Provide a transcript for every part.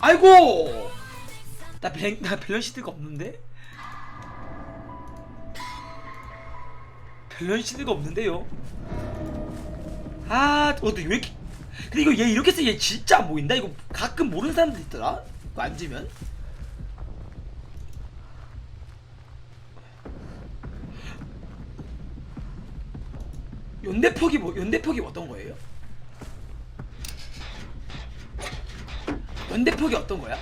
아이고! 나 블랭 나 밸런시드가 없는데? 밸런시드가 없는데요? 아 어떻게 왜 이렇게 근데 이거 얘 이렇게 쓰얘 진짜 안 보인다? 이거 가끔 모르는 사람들 있더라? 이거 앉으면 연대폭이 뭐 연대폭이 어떤 거예요? 연대폭이 어떤 거야?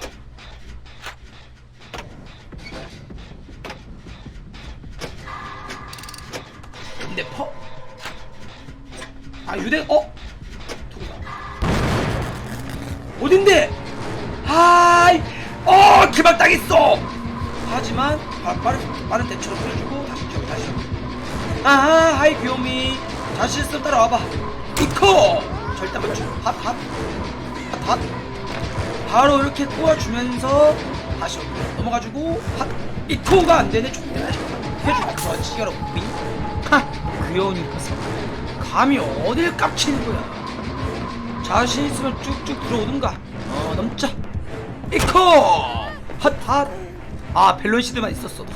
연대폭? 아 유대 어? 어딘데? 하이 어 개막 당했어 하지만 빠, 빠른 빠른 대처로 풀어주고 다시 저기 다시 아하 하이 귀요미 자신 있으면 따라와봐. 이코! 절대 안 맞추 핫핫 핫 핫 바로 이렇게 꼬아주면서 다시 여기로 넘어가지고 핫 이코가 안 되네 좋네. 해주고 그렇지 여러분 하! 귀여우니까 감히 어딜 깝치는 거야? 자신 있으면 쭉쭉 들어오든가. 어 넘자. 이코! 핫핫. 아 밸런시드만 있었어도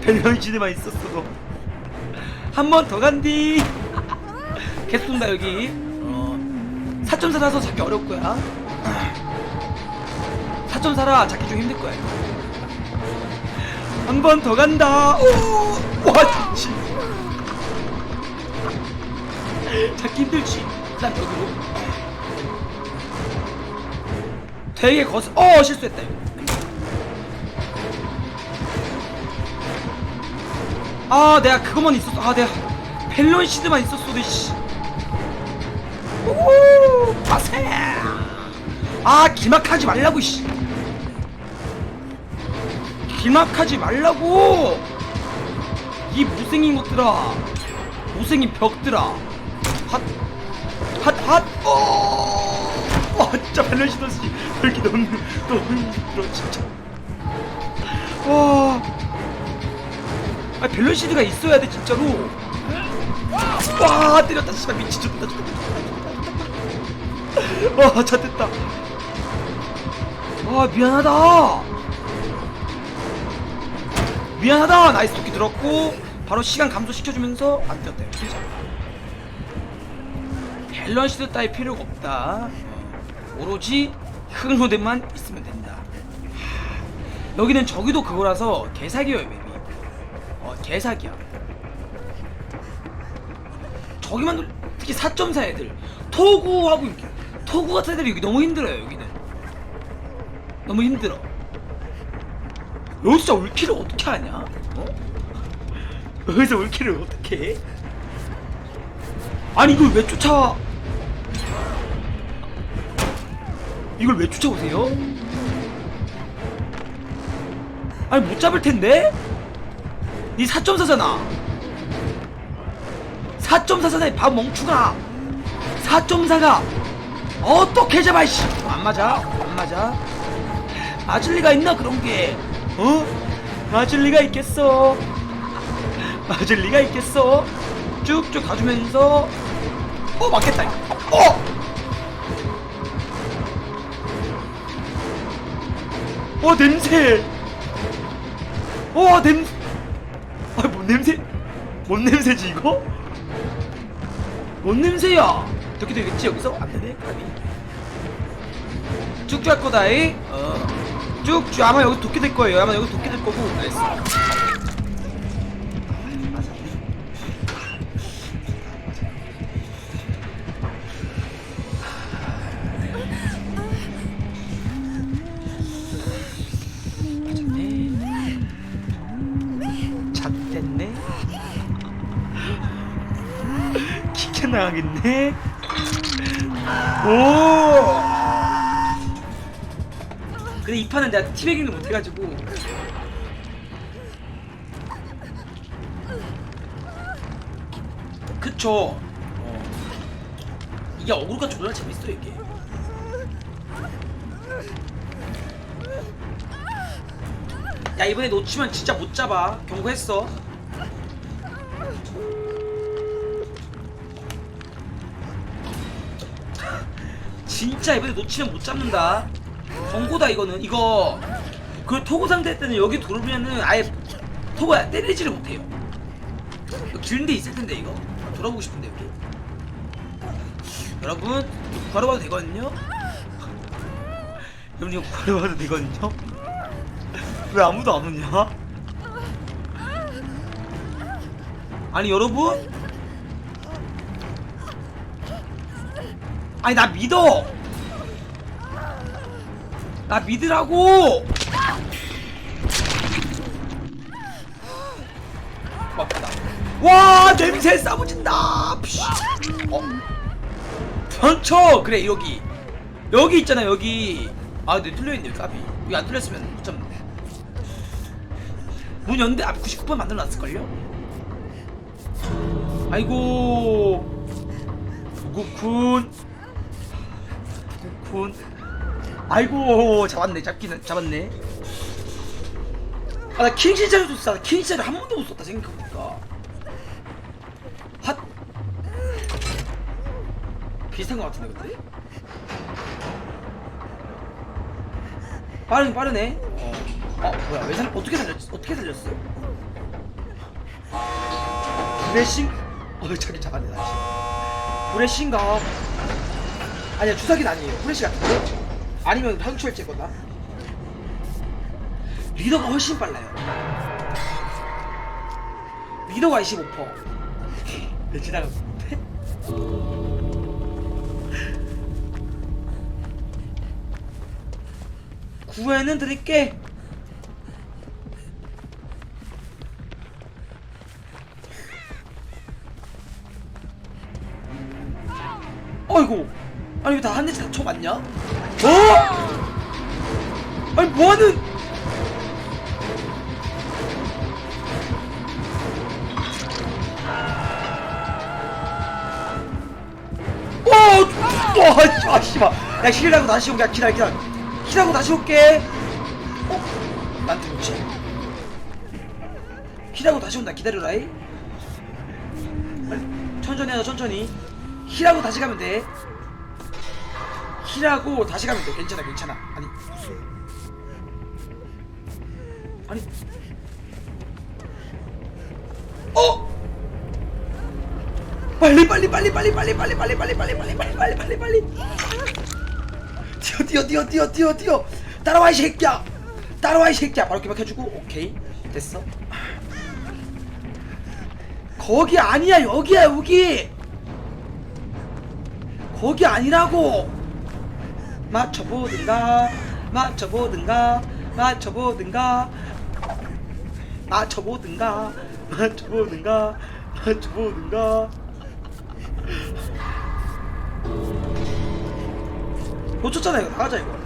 밸런시드만 있었어도 한 번 더 간디. 계속 쏜다 여기. 어. 4.4라서 잡기 어려울 거야. 4.4라 잡기 좀 힘들 거야. 한 번 더 간다. 오와 좋지 잡기 힘들지? 그다음 여기로. 되게 거슬 어 실수했다 이거 아 내가 그것만 있었어. 아 내가 밸런시드만 있었어도 씨. 오, 빠세. 아 기막하지 말라고 씨. 기막하지 말라고. 이 무생인 것들아. 무생인 벽들아. 핫핫핫. 어, 와 진짜 밸런시드 씨. 이렇게 너무 너무 힘들어 진짜. 와 아 밸런시드가 있어야 돼 진짜로. 와 때렸다 씨발 미친 좋다 좋다 와 잘됐다. 와 미안하다. 미안하다. 나이스 도끼 들었고 바로 시간 감소시켜주면서 안 뛰었다 밸런시드 따위 필요가 없다. 어, 오로지 흑노대만 있으면 된다. 하, 여기는 저기도 그거라서 맵이 어 개사기야 저기만 특히 4.4 애들 토구하고 토구 같은 애들이 여기 너무 힘들어요 여기는 너무 힘들어 여기서 울키를 어떻게 하냐 어? 여기서 울키를 어떻게 해? 아니 이걸 왜 쫓아 이걸 왜 쫓아오세요? 아니 못 잡을 텐데? 니 4.4잖아 4.4잖아 밥 멍충아 4.4가 어떻게 잡아 이씨. 안 맞아 안 맞아. 맞을 리가 있나 그런 게? 어? 맞을 리가 있겠어. 맞을 리가 있겠어. 쭉쭉 가주면서. 어 맞겠다. 어! 어 냄새. 어 냄새 아 뭔 냄새? 뭔 냄새지 이거? 뭔 냄새야? 어떻게 되겠지 여기서? 안 되네 가비 쭉쭉 할 거다이? 어. 쭉쭉 아마 여기 도끼 될 거예요. 아마 여기 도끼 될 거고. 나이스 키켜 나가겠네? 오! 근데 이 판은 내가 티베깅을 못해가지고. 그쵸. 어. 이게 어그로가 조절 재밌어 이게. 야 이번에 놓치면 진짜 못 잡아. 경고했어 진짜 이번에 놓치면 못 잡는다. 경고다 이거는 이거 그 토고 상태 때는 여기 돌면은 아예 토고야 때리지를 못해요. 길데 있을 텐데 이거 돌아보고 싶은데 여기. 여러분 이거 걸어봐도 되거든요. 여러분 이거 걸어봐도 되거든요. 왜 아무도 안 오냐? 아니 여러분 아니 나 믿어. 나 믿으라고. 맞다. 와 냄새 싸부진다. 푸쉬. 어? 던쳐 그래 여기. 여기 있잖아 여기. 아 근데 뚫려있네 까비 여기 안못 잡는데 문 연대 앞 99번 만들어놨을걸요? 아이고. 구구쿤 구구쿤 아이고 잡았네 잡기는 잡았네. 아나 킹시자를 줬어. 킹시자를 한 번도 못 썼다 생각해보니까. 핫. 비슷한 것 같은데 근데 빠르 빠르네. 어, 어 뭐야 왜 살, 어떻게 살렸 어떻게 살렸어? 브레싱? 어 저기 잡았네 다시. 브레싱가 아니야 주사기는 아니에요. 브레시 같은데 아니면 황초일제 거다. 리더가 훨씬 빨라요. 리더가 25% 내 지나갔는데? 구애는 드릴게 아니 왜다한 대씩 다 쳐 맞냐? 어? 아니 뭐하는 오! 와, 씨, 아, 씨발. 야, 힐하고 다시 올게. 기다려, 기다려. 힐하고 다시 올게. 어? 나한테 놓지? 힐하고 다시 온다. 기다려라, 이. 빨리, 천천히 하자, 천천히. 힐하고 다시 가면 돼. 힐하고 다시 가면 돼. 괜찮아, 괜찮아. 아니. 아니. 어? 빨리 빨리 빨리 빨리 빨리 빨리 빨리 빨리 빨리 빨리 빨리 빨리 빨리 빨리 뛰어 뛰어 뛰어 뛰어 뛰어 뛰어 따라와 이 새끼야 따라와 이 새끼야 바로 기박해주고 오케이 됐어 거기 아니야 여기야 여기 거기 아니라고 맞춰보든가 맞춰보든가 맞춰보든가 맞춰보든가 맞춰보든가 맞춰보든가. 놓쳤잖아 이거. 나가자 이거.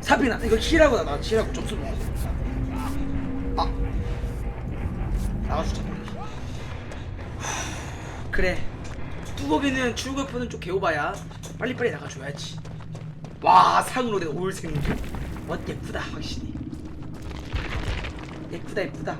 사비나 이거 힐하고 나 힐하고 점수 먹어 아. 나가주자. 그래. 뚜벅이는 출국표는 좀 개오바야. 빨리빨리 나가줘야지 와 상으로 된 올생주 멋 예쁘다 확실히. 예쁘다 예쁘다